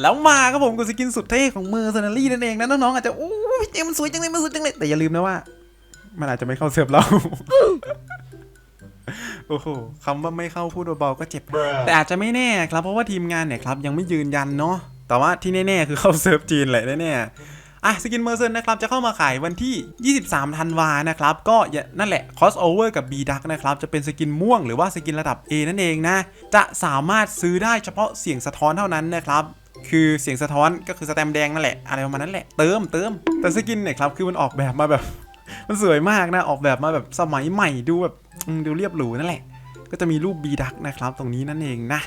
แล้วมาครับผมกับสกินสุดเท่ของเมอร์เซนารี่นั่นเองนะน้องๆอาจจะโอ้ยเจมันสวยจังเลยมันสวยจังเลยแต่อย่าลืมนะว่า มันอาจจะไม่เข้าเสิร์ฟเราโอ้โหคำว่าไม่เข้าพูดเบาๆก็เจ็บ แต่อาจจะไม่แน่ครับเพราะว่าทีมงานเนี่ยครับยังไม่ยืนยันเนาะแต่ว่าที่แน่ๆคือเข้าเซิร์ฟจีนแหละแน่ๆอะสกินเมอร์เซนนะครับจะเข้ามาขายวันที่ 23 ธันวานะครับ ก็อย่านั่นแหละคอสโอเวอร์กับ B Duck นะครับจะเป็นสกินม่วงหรือว่าสกินระดับ A นั่นเองนะ จะสามารถซื้อได้เฉพาะเสียงสะท้อนเท่านั้นนะครับ คือเสียงสะท้อนก็คือสแตมแดงนั่นแหละ อะไรประมาณนั้นแหละ เติมเติมแต่สกินเนี่ยครับคือมันออกแบบมาแบบ มันสวยมากนะออกแบบมาแบบสมัยใหม่ดูแบบดูเรียบหรูนั่นแหละ ก็จะมีรูป B Duck นะครับ ตรงนี้นั่นเองนะ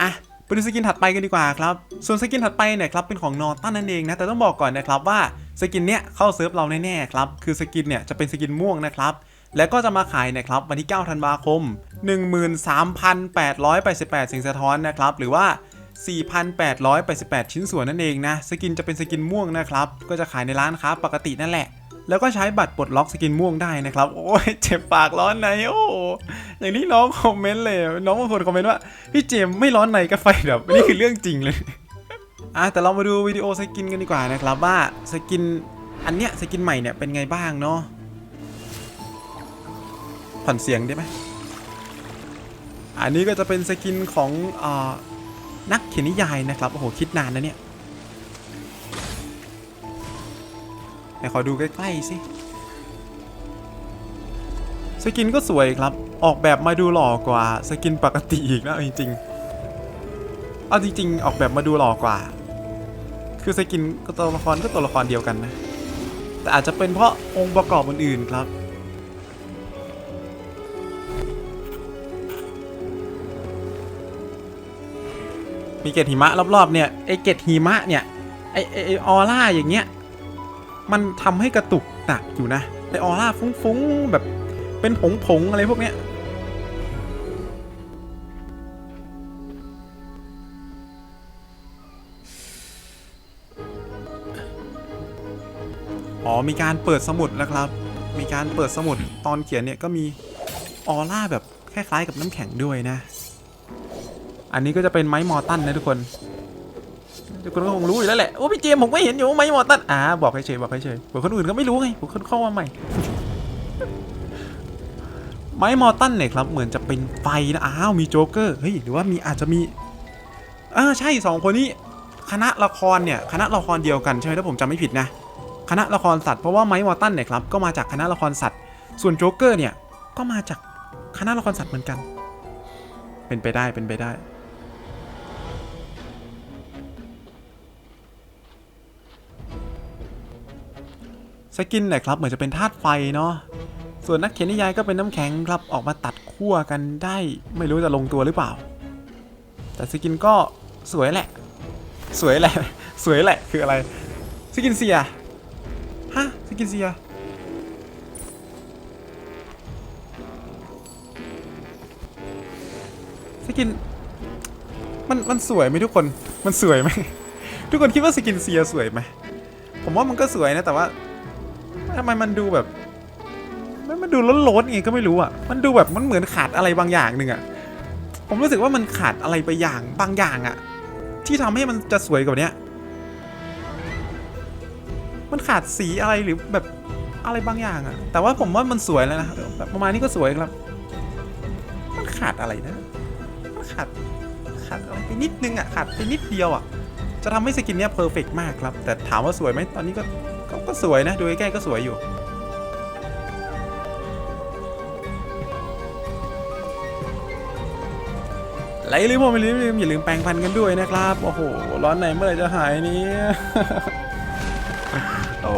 อะไปดูสกินถัดไปกันดีกว่าครับ ส่วนสกินถัดไปเนี่ยครับเป็นของนอตันนั่นเองนะ แต่ต้องบอกก่อนนะครับว่าสกินเนี้ยเข้าเซิร์ฟเราแน่ๆครับ คือสกินเนี่ยจะเป็นสกินม่วงนะครับ แล้วก็จะมาขายเนะครับวันที่ 9 ธันวาคม 13,888 เสียงสะท้อนนะครับ หรือว่า 4,888 ชิ้นส่วนนั่นเองนะ สกินจะเป็นสกินม่วงนะครับ ก็จะขายในร้านค้าปกตินั่นแหละ แล้วก็ใช้บัตรปลดล็อกสกินม่วงได้นะครับ โอ้ยเจ็บปากร้อนในโอ้อย่างที่น้องคอมเมนต์เลย น้องบางคนคอมเมนต์ว่า พี่เจมไม่ร้อนในก็ไฟดับนี่คือเรื่องจริงเลยอะแต่เรามาดูวิดีโอสกินกันดีกว่านะครับว่าสกินอันเนี้ยสกินใหม่เนี่ยเป็นไงบ้างเนาะผ่อนเสียงได้ไหมอันนี้ก็จะเป็นสกินของเออ นักเขียนนิยายนะครับ โอ้โห คิดนานนะเนี่ยไหนขอดูใกล้ๆสิ สกินก็สวยครับ ออกแบบมาดูหล่อกว่าสกินปกติอีกนะจริงๆ เอาจริงๆ ออกแบบมาดูหล่อกว่า คือสกินก็ตัวละครก็ตัวละครเดียวกันนะ แต่อาจจะเป็นเพราะองค์ประกอบอื่นๆครับ มีเกล็ดหิมะรอบๆเนี่ยไอเกล็ดหิมะเนี่ยไอไอไอออร่าอย่างเงี้ยมันทำให้กระตุกหนักอยู่นะไอออร่าฟุ้งๆแบบเป็นผงๆอะไรพวกเนี้ยอ๋อมีการเปิดสมุดแล้วครับ มีการเปิดสมุดตอนเขียนเนี่ยก็มีออร่าแบบคล้ายๆกับน้ำแข็งด้วยนะ อันนี้ก็จะเป็นไม้มอตันนะทุกคน ทุกคนก็คงรู้อยู่แล้วแหละ โอ้พี่เจมส์ผมก็เห็นอยู่ไม้มอตันอ่าบอกให้เฉยบอกให้เฉยเผื่อคนอื่นก็ไม่รู้ไงผมคนเข้ามาใหม่ ไม้มอตันเนี่ยครับ เหมือนจะเป็นไฟนะอ้าวมีโจ๊กเกอร์เฮ้ยหรือว่ามีอาจจะมีอ่าใช่สองคนนี้คณะละครเนี่ยคณะละครเดียวกันใช่ไหมถ้าผมจำไม่ผิดนะคณะละครสัตว์เพราะว่าไมค์วอตตันเนี่ยครับก็มาจากคณะละครสัตว์ ส่วนโจ๊กเกอร์เนี่ยก็มาจากคณะละครสัตว์เหมือนกัน เป็นไปได้เป็นไปได้ สกินเนี่ยครับเหมือนจะเป็นธาตุไฟเนาะส่วนนักเขียนนิยายก็เป็นน้ำแข็งครับออกมาตัดขั้วกันได้ไม่รู้จะลงตัวหรือเปล่า แต่สกินก็สวยแหละ สวยแหละ สวยแหละคืออะไรสกินเซียฮะสกินเซียสกินมันมันสวยไหมทุกคนมันสวยไหมทุกคนคิดว่าสกินเซียสวยไหมผมว่ามันก็สวยนะแต่ว่า ทำไมมันดูแบบมันมันดูล้นๆไงก็ไม่รู้อะ มันดูแบบมันเหมือนขาดอะไรบางอย่างหนึ่งอะ ผมรู้สึกว่ามันขาดอะไรไปอย่างบางอย่างอะ ที่ทำให้มันจะสวยกว่าเนี้ย มันขาดสีอะไรหรือแบบอะไรบางอย่างอะ แต่ว่าผมว่ามันสวยแล้วนะแบบประมาณนี้ก็สวยครับ มันขาดอะไรนะ มันขาดขาดอะไรไปนิดนึงอะ ขาดไปนิดเดียวอะ จะทำให้สกินเนี้ยเพอร์เฟกมากครับ แต่ถามว่าสวยไหมตอนนี้ก็ ก็สวยนะ ดูใกล้ๆก็สวยอยู่และอย่าลืมผมอย่ลืมลืมอย่าลืมแปรงฟันกันด้วยนะครับ โอ้โห ร้อนไหนเมื่อไหร่จะหายนี้โอ้